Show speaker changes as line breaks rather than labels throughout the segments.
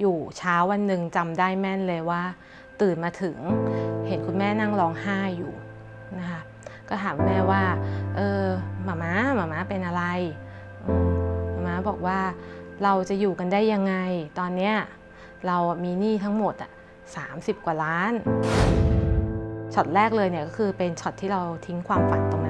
อยู่เช้าวันหนึ่งจำได้แม่นเลยว่า ตื่นมาถึงเห็นคุณแม่นั่งร้องไห้อยู่นะคะก็ถามแม่ว่าเออหมาม้าหมาม้าเป็นอะไรมหมาม้าบอกว่าเราจะอยู่กันได้ยังไง ตอนเนี้ยเรามีหนี้ทั้งหมดอะ30กว่าล้านช็อตแรกเลยเนี่ยก็คือเป็นช็อตที่เราทิ้งความฝันตรงนั้น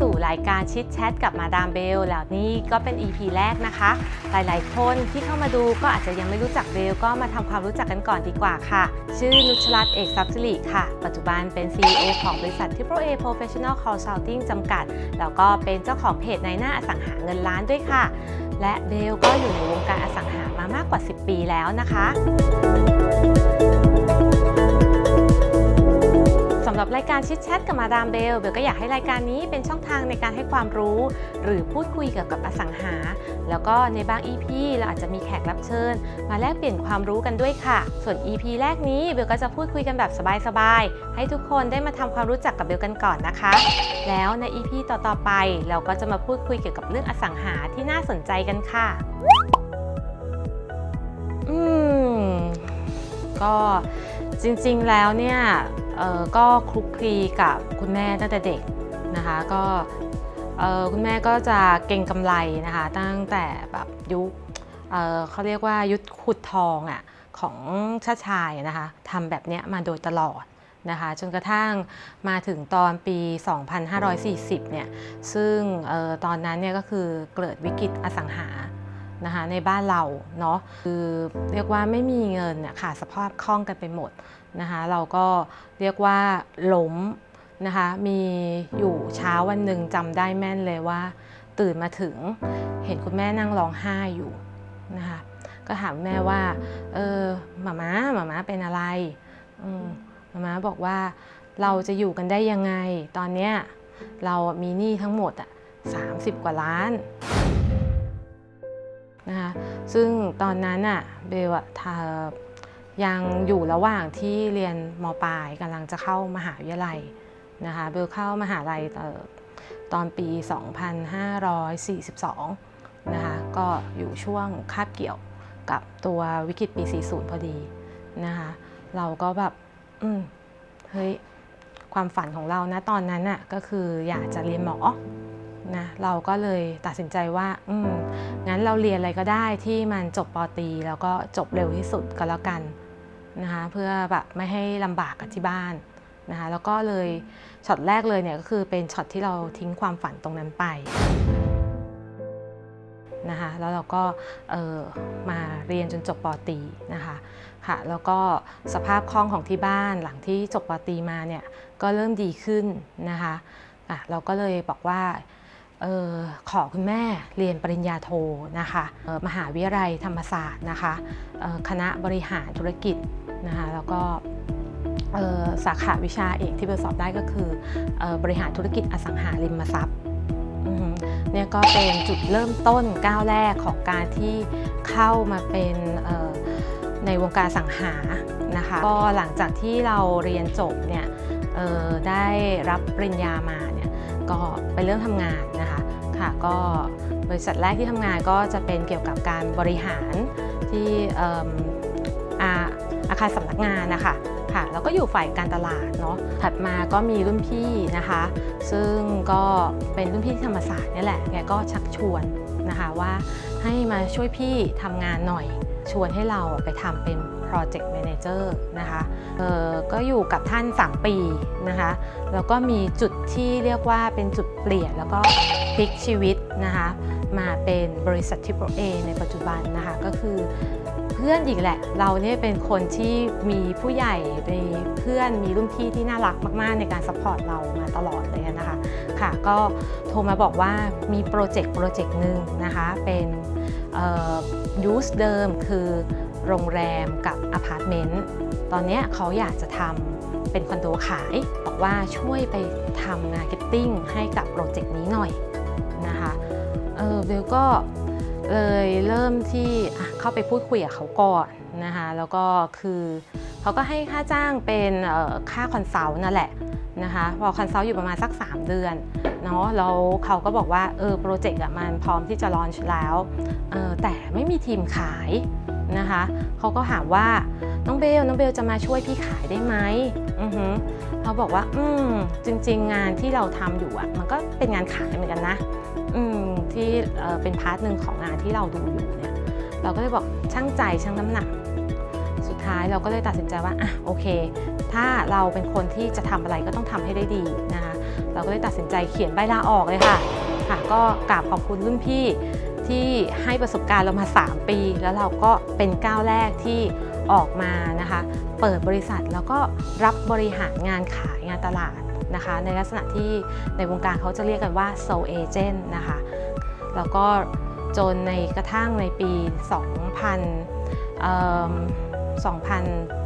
สู่รายการชิดแชทกับมาดามเบลแล้วนี่ก็เป็น EP แรกนะคะ หลายๆ คนที่เข้ามาดูก็อาจจะยังไม่รู้จักเบลก็มาทำความรู้จักกันก่อนดีกว่าค่ะ ชื่อนุชรัตน์เอกทรัพย์สิริค่ะ ปัจจุบันเป็น CEO ของบริษัท Triple A Professional Consulting จำกัด แล้วก็เป็นเจ้าของเพจในหน้าอสังหาเงินล้านด้วยค่ะ และเบลก็อยู่ในวงการอสังหามามากกว่า 10 ปีแล้วนะคะ สำหรับรายการชิดแชทกับมาดามเบลเบลก็อยากให้รายการนี้เป็นช่องทางในการให้ความรู้ หรือพูดคุยเกี่ยวกับอสังหา แล้วก็ในบาง EP เราอาจจะมีแขกรับเชิญ มาแลกเปลี่ยนความรู้กันด้วยค่ะ ส่วน EP แรกนี้เบลก็จะพูดคุยกันแบบสบายๆให้ทุกคนได้มาทำความรู้จักกับเบลกันก่อนนะคะ แล้วใน EP ต่อๆไป เราก็จะมาพูดคุยเกี่ยวกับเรื่องอสังหาที่น่าสนใจกันค่ะอืมก็จริงๆแล้วเนี่ย ก็คลุกคลีกับคุณแม่ตั้งแต่เด็กนะคะก็คุณแม่ก็จะเก่งกำไรนะคะตั้งแต่แบบยุคเเขาเรียกว่ายุคขุดทองอะของชาติชายนะคะทำแบบเนี้ยมาโดยตลอดนะคะจนกระทั่งมาถึงตอนปี 2540 เนี่ยซึ่งออตอนนั้นเนี่ยก็คือเกิดวิกฤตอสังหา นะคะในบ้านเราเนาะคือเรียกว่าไม่มีเงินน่ะขาดสภาพคล่องกันไปหมดนะคะเราก็เรียกว่าล้มนะคะมีอยู่เช้าวันหนึ่งจำได้แม่นเลยว่า ตื่นมาถึงเห็นคุณแม่นั่งร้องไห้อยู่นะคะก็ถามแม่ว่าเออหมาม้าหมาม้าเป็นอะไรอืมหมาม้าบอกว่าเราจะอยู่กันได้ยังไง ตอนเนี้ยเรามีหนี้ทั้งหมดอะ30กว่าล้าน นะคะซึ่งตอนนั้นอะเบลอะยังอยู่ระหว่างที่เรียนมปลายกำลังจะเข้ามหาวิทยาลัยนะคะเบลเข้ามหาลัยเอ่อตอนปี 2542 นะคะก็อยู่ช่วงคาบเกี่ยวกับตัววิกฤตปี 40 พอดีนะคะเราก็แบบอืมเฮ้ยความฝันของเรานะตอนนั้นน่ะก็คืออยากจะเรียนหมอ นะเราก็เลยตัดสินใจว่าอืมงั้นเราเรียนอะไรก็ได้ที่มันจบปอตีแล้วก็จบเร็วที่สุดก็แล้วกันนะคะเพื่อแบบไม่ให้ลำบากกับที่บ้านนะคะแล้วก็เลยช็อตแรกเลยเนี่ยก็คือเป็นช็อตที่เราทิ้งความฝันตรงนั้นไปนะคะแล้วเราก็เออมาเรียนจนจบปอตีนะคะค่ะแล้วก็สภาพคล่องของที่บ้านหลังที่จบปอตีมาเนี่ยก็เริ่มดีขึ้นนะคะอะเราก็เลยบอกว่า ออขอคุณแม่เรียนปริญญาโทนะคะออมหาวิทยาลัยธรรมศาสตร์นะคะเอ่อคณะบริหารธุรกิจนะคะแล้วก็ออสาขาวิชาเอกที่เบลสอบได้ก็คือออบริหารธุรกิจอสังหาริมทรัพย์เนี่ยก็เป็นจุดเริ่มต้นก้าวแรกของการที่เข้ามาเป็นออในวงการอสังหานะคะก็หลังจากที่เราเรียนจบเนี่ยออได้รับปริญญามาเนี่ยก็ไปเริ่มทำงาน ค่ะก็บริษัทแรกที่ทำงานก็จะเป็นเกี่ยวกับการบริหารที่ออาอาคารสำนักงานนะคะค่ะแล้วก็อยู่ฝ่ายการตลาดเนาะถัดมาก็มีรุ่นพี่นะคะ ซึ่งก็เป็นรุ่นพี่ธรรมศาสตร์นี่แหละแกก็ชักชวนนะคะว่าให้มาช่วยพี่ทำงานหน่อยชวนให้เราไปทำเป็น Project Manager นะคะก็อยู่กับท่าน 3 ปีนะคะ แล้วก็มีจุดที่เรียกว่าเป็นจุดเปลี่ยนแล้วก็ พลิกชีวิตนะคะมาเป็นบริษัท Triple A ในปัจจุบันนะคะก็คือเพื่อนอีกแหละ เราเนี่ยเป็นคนที่มีผู้ใหญ่มีเพื่อนมีรุ่นพี่ที่น่ารักมาก ๆ ในการซัพพอร์ตเรามาตลอดเลยนะคะค่ะก็โทรมาบอกว่ามีโปรเจกต์โปรเจกต์หนึ่งนะคะเป็นยูสเดิมคือโรงแรมกับอพาร์ตเมนต์ตอนนี้เขาอยากจะทำเป็นคอนโดขาย บอกว่าช่วยไปทำมาร์เก็ตติ้งให้กับโปรเจกต์นี้หน่อย นะคะเออเบลก็เลยเริ่มที่เข้าไปพูดคุยกับเขาก่อนนะคะแล้วก็คือเขาก็ให้ค่าจ้างเป็นค่าคอนซัลท์นั่นแหละนะคะพอคอนซัลท์อยู่ประมาณสัก 3 เดือนเนาะแล้วเขาก็บอกว่าเออโปรเจกต์อะมันพร้อมที่จะลอนช์แล้วออแต่ไม่มีทีมขายนะคะเขาก็ถามว่า น้องเบลน้องเบลจะมาช่วยพี่ขายได้ไหมอือฮึเขาบอกว่า อืมจริง ๆ งานที่เราทำอยู่อะมันก็เป็นงานขายเหมือนกันนะ อืมที่เอ่อเป็นพาร์ทหนึ่งของงานที่เราดูอยู่เนี่ย เราก็เลยบอกช่างใจช่างน้ำหนัก สุดท้ายเราก็เลยตัดสินใจว่าอะโอเค ถ้าเราเป็นคนที่จะทำอะไรก็ต้องทำให้ได้ดีนะคะเราก็เลยตัดสินใจเขียนใบลาออกเลยค่ะ ค่ะ ก็กราบขอบคุณรุ่นพี่ที่ให้ประสบการณ์เรามา 3 ปี แล้วเราก็เป็นก้าวแรกที่ ออกมานะคะ เปิดบริษัทแล้วก็รับบริหารงานขายงานตลาดนะคะ ในลักษณะที่ในวงการเขาจะเรียกกันว่า soul agent นะคะ แล้วก็จนในกระทั่งในปี 2000เ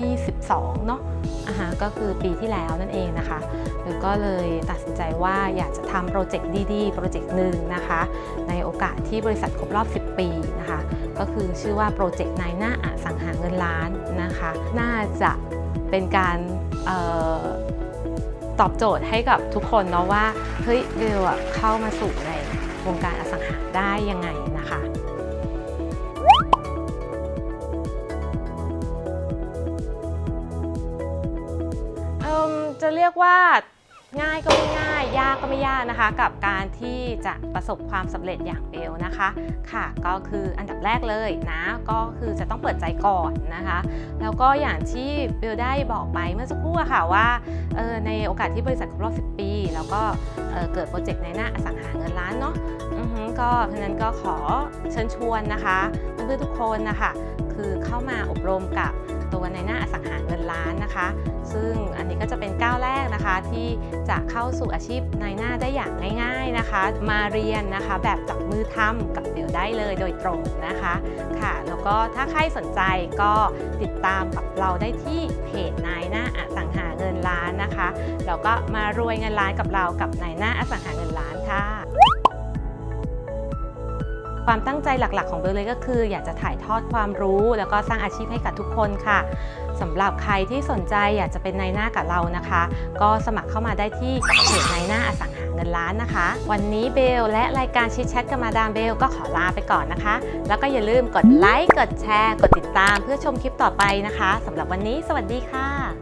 2022 เนาะอ่าฮะก็คือปีที่แล้วนั่นเองนะคะแล้วก็เลยตัดสินใจว่าอยากจะทำโปรเจกต์ดีๆ โปรเจกต์หนึ่งนะคะ ในโอกาสที่บริษัทครบรอบ 10 ปีนะคะ ก็คือชื่อว่าโปรเจกต์นายหน้าอสังหาเงินล้านนะคะ น่าจะเป็นการออตอบโจทย์ให้กับทุกคนเนาะว่าเฮ้ยเบลเข้ามาสู่ในวงการอสังหาได้ยังไงนะคะ จะเรียกว่าง่ายก็ไม่ง่าย ยากก็ไม่ยากนะคะ กับการที่จะประสบความสำเร็จอย่างเบลนะคะ ค่ะก็คืออันดับแรกเลยนะก็คือจะต้องเปิดใจก่อนนะคะ แล้วก็อย่างที่เบลได้บอกไปเมื่อสักครู่ค่ะว่าเออในโอกาสที่บริษัทครบรอบ 10 ปี แล้วก็เกิดโปรเจกต์ในหน้าอสังหาเงินล้านเนาะก็เพราะฉะนั้นก็ขอเชิญชวนนะคะเพื่อนๆทุกคนนะคะคือเข้ามาอบรมกับ ตัวในหน้าอสังหาเงินล้านนะคะ ซึ่งอันนี้ก็จะเป็นก้าวแรกนะคะที่จะเข้าสู่อาชีพนายหน้าได้อย่างง่ายๆนะคะ มาเรียนนะคะแบบจับมือทำกับเบลได้เลยโดยตรงนะคะค่ะ แล้วก็ถ้าใครสนใจก็ติดตามกับเราได้ที่เพจนายหน้าอสังหาเงินล้านนะคะแล้วก็มารวยเงินล้านกับเรากับนายหน้าอสังหาเงินล้านค่ะ ความตั้งใจหลักๆ ของเบลเลยก็คือ อยากจะถ่ายทอดความรู้ แล้วก็สร้างอาชีพให้กับทุกคนค่ะสำหรับใครที่สนใจอยากจะเป็นนายหน้ากับเรานะคะ ก็สมัครเข้ามาได้ที่เพจนายหน้าอสังหาเงินล้านนะคะ วันนี้เบลและรายการชิดแชทกับมาดามเบลก็ขอลาไปก่อนนะคะ แล้วก็อย่าลืมกดไลค์กดแชร์ กดติดตามเพื่อชมคลิปต่อไปนะคะสำหรับวันนี้ สวัสดีค่ะ